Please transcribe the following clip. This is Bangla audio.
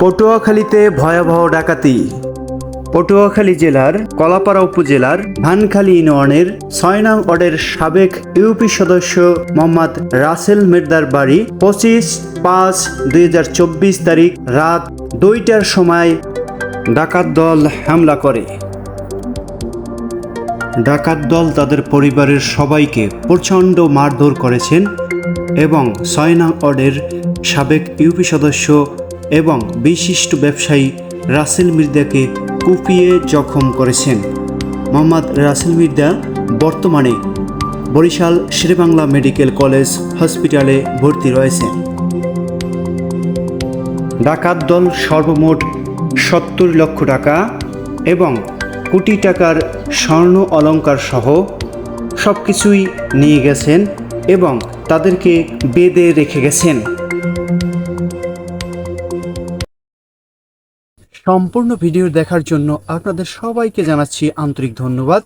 পটুয়াখালীতে ভয়াবহ ডাকাতি। পটুয়াখালী জেলার কলাপাড়া উপজেলার ভানখালী ইউনিয়নের ছয় নং ওয়ার্ডের সাবেক ইউপি সদস্য মোহাম্মদ রাসেল মির্দার বাড়ি পঁচিশ পাঁচ দুই তারিখ রাত দুইটার সময় ডাকাত দল হামলা করে। ডাকাত দল তাদের পরিবারের সবাইকে প্রচণ্ড মারধর করেছেন এবং ছয় নং ওয়ার্ডের সাবেক ইউপি সদস্য এবং বিশিষ্ট ব্যবসায়ী রাসেল মির্দাকে কুপিয়ে জখম করেছেন। মোহাম্মদ রাসেল মির্দা বর্তমানে বরিশাল শেরেবাংলা মেডিকেল কলেজ হসপিটালে ভর্তি রয়েছেন ডাকাত দল সর্বমোট সত্তর লক্ষ টাকা এবং কোটি টাকার স্বর্ণ অলংকার সহ সব কিছুই নিয়ে গেছেন এবং তাদেরকে বেঁধে রেখে গেছেন। সম্পূর্ণ ভিডিও দেখার জন্য আপনাদের সবাইকে জানাচ্ছি আন্তরিক ধন্যবাদ।